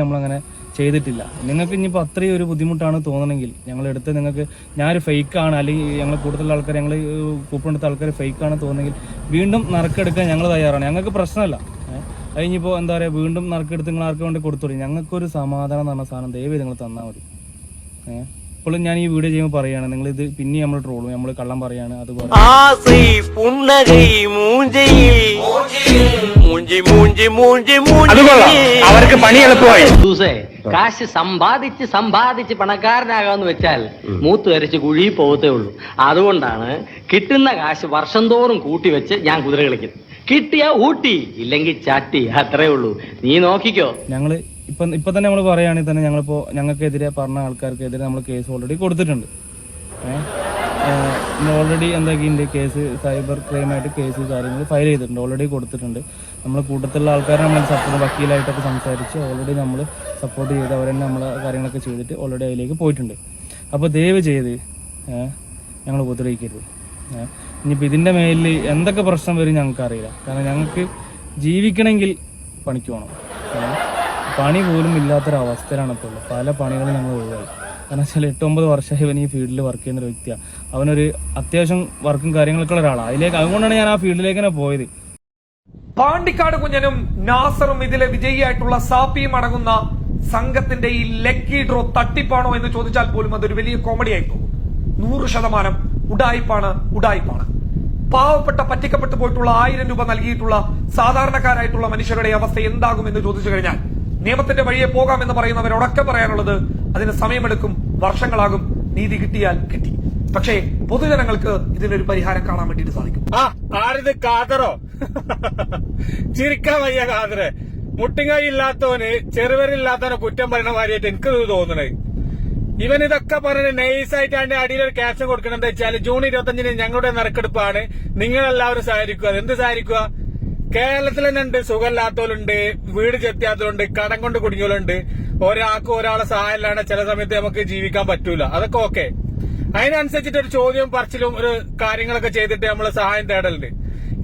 നമ്മളങ്ങനെ ചെയ്തിട്ടില്ല. നിങ്ങൾക്ക് ഇനിയിപ്പോൾ അത്രയും ഒരു ബുദ്ധിമുട്ടാണ് തോന്നണമെങ്കിൽ ഞങ്ങൾ എടുത്ത് നിങ്ങൾക്ക് ഞാനൊരു ഫേക്കാണ് അല്ലെങ്കിൽ ഞങ്ങൾ കൂടുതൽ ആൾക്കാർ ഞങ്ങൾ കൂപ്പൺ എടുത്ത ആൾക്കാർ ഫേക്കാണ് തോന്നുന്നെങ്കിൽ വീണ്ടും നറുക്കെടുക്കാൻ ഞങ്ങൾ തയ്യാറാണ്. ഞങ്ങൾക്ക് പ്രശ്നമല്ല. ഏഹ് അത് ഇനിയിപ്പോൾ എന്താ പറയുക വീണ്ടും നറുക്കെടുത്ത് നിങ്ങൾ ആർക്ക് വേണ്ടി കൊടുത്തോളൂ. ഞങ്ങൾക്കൊരു സമാധാനം തന്ന സാധനം ദയവ് നിങ്ങൾ തന്നാൽ മതി. ഏഹ് ഇപ്പോഴും ഞാൻ ഈ വീഡിയോ ചെയ്യുമ്പോൾ പറയുകയാണ് നിങ്ങൾ ഇത് പിന്നെ നമ്മൾ ട്രോളും നമ്മൾ കള്ളം പറയാണ് അതുപോലെ. അവർക്ക് പണി എളുപ്പമായി. കാശ് സമ്പാദിച്ച് സമ്പാദിച്ച് പണക്കാരനാകാന്ന് വെച്ചാൽ മൂത്ത് വരച്ച് കുഴി പോകത്തേ ഉള്ളൂ. അതുകൊണ്ടാണ് കിട്ടുന്ന കാശ് വർഷം തോറും കൂട്ടി വെച്ച് ഞാൻ കുതിര കളിക്കുന്നത് കിട്ടിയ ഊട്ടി ഇല്ലെങ്കിൽ ചാട്ടി അത്രേ ഉള്ളൂ. നീ നോക്കിക്കോ. ഞങ്ങൾ ഇപ്പൊ ഇപ്പൊ തന്നെ നമ്മൾ പറയുകയാണെങ്കിൽ തന്നെ ഞങ്ങളിപ്പോ ഞങ്ങൾക്കെതിരെ പറഞ്ഞ ആൾക്കാർക്കെതിരെ നമ്മൾ കേസ് ഓൾറെഡി കൊടുത്തിട്ടുണ്ട്. ഏഹ് ഓൾറെഡി എന്താക്കിയിട്ടുണ്ട് കേസ് സൈബർ ക്രൈമായിട്ട് കേസ് കാര്യങ്ങൾ ഫയൽ ചെയ്തിട്ടുണ്ട്. ഓൾറെഡി കൊടുത്തിട്ടുണ്ട്. നമ്മൾ കൂട്ടത്തിലുള്ള ആൾക്കാരെ നമ്മൾ സപ്പോർട്ട് വക്കീലായിട്ടൊക്കെ സംസാരിച്ച് ഓൾറെഡി നമ്മൾ സപ്പോർട്ട് ചെയ്ത് അവരെ നമ്മൾ കാര്യങ്ങളൊക്കെ ചെയ്തിട്ട് ഓൾറെഡി അതിലേക്ക് പോയിട്ടുണ്ട്. അപ്പോൾ ദയവ് ചെയ്ത് ഞങ്ങൾ ഉപദ്രവിക്കരുത്. ഇനിയിപ്പോൾ ഇതിന്റെ മേലിൽ എന്തൊക്കെ പ്രശ്നം വരും ഞങ്ങൾക്ക് അറിയില്ല കാരണം ഞങ്ങൾക്ക് ജീവിക്കണമെങ്കിൽ പണിക്ക് പോകണം പണി പോലും ഇല്ലാത്തൊരവസ്ഥയിലാണ് ഇപ്പോൾ ഉള്ളത്. പല പണികളും ഞങ്ങൾ ഒഴിവായി കാരണം വെച്ചാൽ എട്ടൊമ്പത് വർഷമായി ഇവൻ ഈ ഫീൽഡിൽ വർക്ക് ചെയ്യുന്ന ഒരു വ്യക്തിയാണ് അവനൊരു അത്യാവശ്യം വർക്കും കാര്യങ്ങളൊക്കെ ഉള്ള ഒരാളാണ് അതിലേക്ക് അതുകൊണ്ടാണ് ഞാൻ ആ ഫീൽഡിലേക്ക് തന്നെ പോയത്. പാണ്ടിക്കാട് കുഞ്ഞനും നാസറും ഇതിലെ വിജയിയായിട്ടുള്ള സാപ്പിയും അടങ്ങുന്ന സംഘത്തിന്റെ ഈ ലക്കി ഡ്രോ തട്ടിപ്പാണോ എന്ന് ചോദിച്ചാൽ പോലും അതൊരു വലിയ കോമഡി ആയി പോകും നൂറ് ശതമാനം ഉടായിപ്പാണ് ഉടായിപ്പാണ്. പാവപ്പെട്ട പറ്റിക്കപ്പെട്ടു പോയിട്ടുള്ള ആയിരം രൂപ നൽകിയിട്ടുള്ള സാധാരണക്കാരായിട്ടുള്ള മനുഷ്യരുടെ അവസ്ഥ എന്താകും എന്ന് ചോദിച്ചു കഴിഞ്ഞാൽ നിയമത്തിന്റെ വഴിയെ പോകാമെന്ന് പറയുന്നവരോടൊക്കെ പറയാനുള്ളത് അതിന് സമയമെടുക്കും വർഷങ്ങളാകും നീതി കിട്ടിയാൽ കിട്ടി. പക്ഷേ പൊതുജനങ്ങൾക്ക് ഇതിനൊരു പരിഹാരം കാണാൻ വേണ്ടിട്ട് സാധിക്കും. ആ ആരിത് കാതറോ? ചിരിക്കാൻ വയ്യ കാതറ്. മുട്ടിങ്ങായി ഇല്ലാത്തവന് ചെറുവരില്ലാത്തവനെ കുറ്റം പറയണ മാതിരിയായിട്ട് എനിക്ക് ഇത് തോന്നണേ. ഇവൻ ഇതൊക്കെ പറഞ്ഞ് നൈസായിട്ട് അതിന്റെ അടിയിൽ ഒരു ക്യാപ്ഷൻ കൊടുക്കണം. എന്താ വെച്ചാൽ ജൂൺ ഇരുപത്തഞ്ചിന് ഞങ്ങളുടെ നറുക്കെടുപ്പാണ്. നിങ്ങളെല്ലാവരും സഹായിക്കുക എന്ത് സഹായിക്കുക കേരളത്തിൽ തന്നെ ഉണ്ട് സുഖമില്ലാത്തവരുണ്ട് വീട് ചെത്തിയാത്തവരുണ്ട് കടം കൊണ്ട് കുടുങ്ങിയവരുണ്ട്. ഒരാൾക്ക് ഒരാളെ സഹായം ഇല്ലാണ്ട് ചില സമയത്ത് നമുക്ക് ജീവിക്കാൻ പറ്റൂല. അതൊക്കെ ഓക്കെ. അതിനനുസരിച്ചിട്ട് ഒരു ചോദ്യം പറച്ചിലും ഒരു കാര്യങ്ങളൊക്കെ ചെയ്തിട്ട് നമ്മൾ സഹായം തേടലുണ്ട്.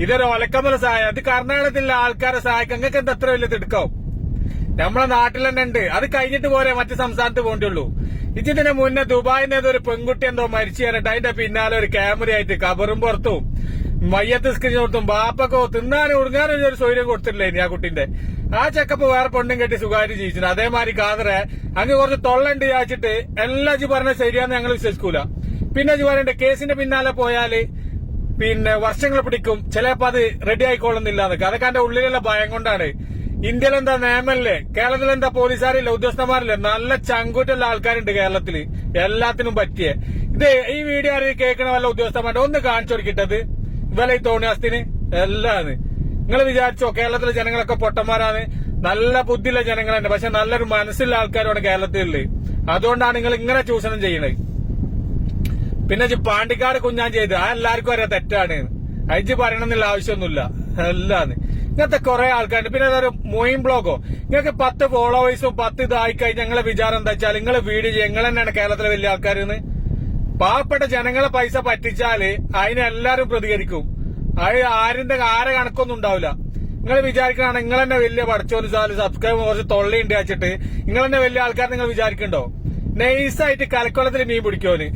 ഇതൊരു ഒലക്കമല സഹായം. അത് കർണാടകത്തിലെ ആൾക്കാരെ സഹായിക്കാൻ നിങ്ങൾക്ക് എന്താ അത്ര വലിയ തിടുക്കാവും? നമ്മളെ നാട്ടിൽ തന്നെ ഉണ്ട്. അത് കഴിഞ്ഞിട്ട് പോരെ മറ്റു സംസ്ഥാനത്ത് പോകേണ്ടുള്ളൂ ഇതിന്റെ മുന്നേ ദുബായിന്റെ ഒരു പെൺകുട്ടി എന്തോ മരിച്ചു കയറിട്ട് അതിന്റെ പിന്നാലെ ഒരു ക്യാമറ ആയിട്ട് കബറും പുറത്തും മയ്യത്ത് സ്ക്രീൻ കൊടുത്തും ബാപ്പക്കോ തിന്നാനും ഉടുങ്ങാനും ഒരു സൗകര്യം കൊടുത്തിട്ടില്ലേ ആ കുട്ടിന്റെ. ആ ചെക്കപ്പ് വേറെ പെണ്ണും കെട്ടി സുഖമായിട്ട് ജീവിച്ചു അതേമാതിരി കാതറെ അങ്ങ് കുറച്ച് തൊള്ളണ്ട് ചാച്ചിട്ട് എല്ലാ ജി പറഞ്ഞ ശരിയാന്ന് ഞങ്ങൾ വിശ്വസിക്കൂല. പിന്നെ ജി പറയണ്ട കേസിന്റെ പിന്നാലെ പോയാൽ പിന്നെ വർഷങ്ങൾ പിടിക്കും. ചിലപ്പോ അത് റെഡി ആയിക്കോളുന്നില്ല എന്നൊക്കെ. അതൊക്കെ എന്റെ ഉള്ളിലുള്ള ഭയം കൊണ്ടാണ്. ഇന്ത്യയിൽ എന്താ നിയമല്ലേ കേരളത്തിൽ എന്താ പോലീസുകാരില്ല ഉദ്യോഗസ്ഥന്മാരില്ല? നല്ല ചങ്കൂറ്റുള്ള ആൾക്കാരുണ്ട് കേരളത്തിൽ എല്ലാത്തിനും പറ്റിയേ. ഇത് ഈ വീഡിയോ ആരെയും കേൾക്കണ വല്ല ഉദ്യോഗസ്ഥന്മാരുടെ ഒന്ന് കാണിച്ചു കൊടുക്കിട്ടത് ഇവലെ ഈ തോണിയാസ്തിന്? എല്ലാന്ന്. നിങ്ങൾ വിചാരിച്ചോ കേരളത്തിലെ ജനങ്ങളൊക്കെ പൊട്ടന്മാരാണ്. നല്ല ബുദ്ധിയുള്ള ജനങ്ങൾ തന്നെ പക്ഷെ നല്ലൊരു മനസ്സിലുള്ള ആൾക്കാരാണ് കേരളത്തിലുള്ളത്. അതുകൊണ്ടാണ് നിങ്ങൾ ഇങ്ങനെ ചൂഷണം ചെയ്യണത്. പിന്നെ പാണ്ടിക്കാട് കുഞ്ഞാൻ ചെയ്ത്. ആ എല്ലാവർക്കും അറിയാം തെറ്റാണ്. അയച്ച് പറയണമെന്നുള്ള ആവശ്യമൊന്നുമില്ല. അല്ലാന്ന് ഇങ്ങനത്തെ കുറെ ആൾക്കാരുണ്ട്. പിന്നെ അതൊരു മൊയിൻ ബ്ലോഗോ. നിങ്ങൾക്ക് പത്ത് ഫോളോവേഴ്സും പത്ത് ഇതായി കഴിഞ്ഞാൽ ഞങ്ങളെ വിചാരം എന്താ വെച്ചാൽ നിങ്ങൾ വീഡിയോ ചെയ്യുക നിങ്ങൾ തന്നെയാണ് കേരളത്തിലെ വലിയ ആൾക്കാരെന്ന് പാവപ്പെട്ട ജനങ്ങളെ പൈസ പറ്റിച്ചാൽ അതിനെല്ലാരും പ്രതികരിക്കും. അത് ആരിന്റെ ആരെ കണക്കൊന്നും ഉണ്ടാവില്ല. നിങ്ങൾ വിചാരിക്കണ നിങ്ങൾ തന്നെ വലിയ പഠിച്ചോന്ന് സാൽ സബ്സ്ക്രൈബ് കുറച്ച് തൊള്ളി ഉണ്ട് വെച്ചിട്ട് നിങ്ങൾ തന്നെ വലിയ ആൾക്കാർ നിങ്ങൾ വിചാരിക്കണ്ടോ? നൈസായിട്ട് കലക്കൊള്ളത്തിൽ മീൻ പിടിക്കോന്.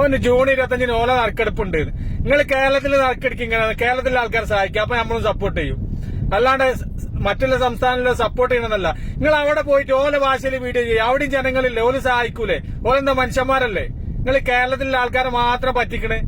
ഓന് ജൂൺ ഇരുപത്തഞ്ചിന് ഓല നറുക്കെടുപ്പുണ്ട്. നിങ്ങൾ കേരളത്തിൽ നറുക്കെടുക്കും ഇങ്ങനെ കേരളത്തിലെ ആൾക്കാരെ സഹായിക്കും. അപ്പൊ നമ്മളും സപ്പോർട്ട് ചെയ്യും. അല്ലാണ്ട് മറ്റുള്ള സംസ്ഥാനങ്ങളിലെ സപ്പോർട്ട് ചെയ്യണമെന്നല്ല നിങ്ങൾ അവിടെ പോയിട്ട് ഓല ഭാഷയിൽ വീഡിയോ ചെയ്യും അവിടെയും ജനങ്ങളില്ലേ? ഓൽ സഹായിക്കൂലേ? ഓലെന്താ മനുഷ്യന്മാരല്ലേ? നിങ്ങൾ കേരളത്തിലെ ആൾക്കാരെ മാത്രം പറ്റിക്കണേ.